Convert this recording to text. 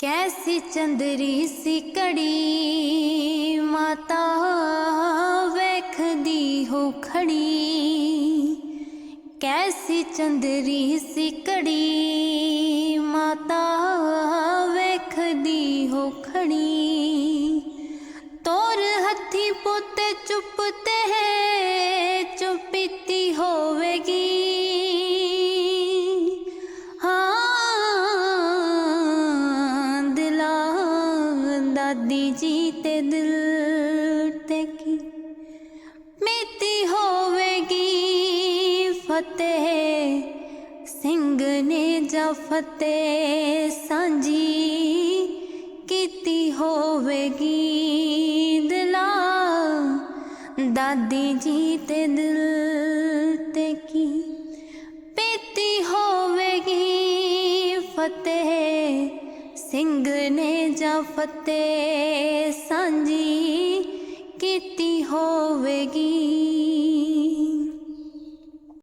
ਕੈਸੀ ਚੰਦਰੀ ਸੀ ਕੜੀ ਮਾਤਾ ਵੇਖਦੀ ਹੋ ਖੜੀ। ਕੈਸੀ ਚੰਦਰੀ ਸੀ ਕੜੀ ਮਾਤਾ ਵੇਖਦੀ ਹੋ ਖੜੀ। ਤੋਰ ਹੱਥੀ ਪੁੱਤ ਚੁੱਪ ਤੇ ਹੈ, ਚੁੱਪੀਤੀ ਹੋਵੇਗੀ। शादी ते दिल तेकी मिट्टी होवेगी फतेह, सिंह ने जा फतेह सांझी। की होवेगी दिला, दादी जी ते दिल तेकी पीती होवेगी फतेह ਸਿੰਘ ਨੇ ਜਾਂ ਫਤਿਹ ਸਾਂਝੀ ਕੀਤੀ ਹੋਵੇਗੀ।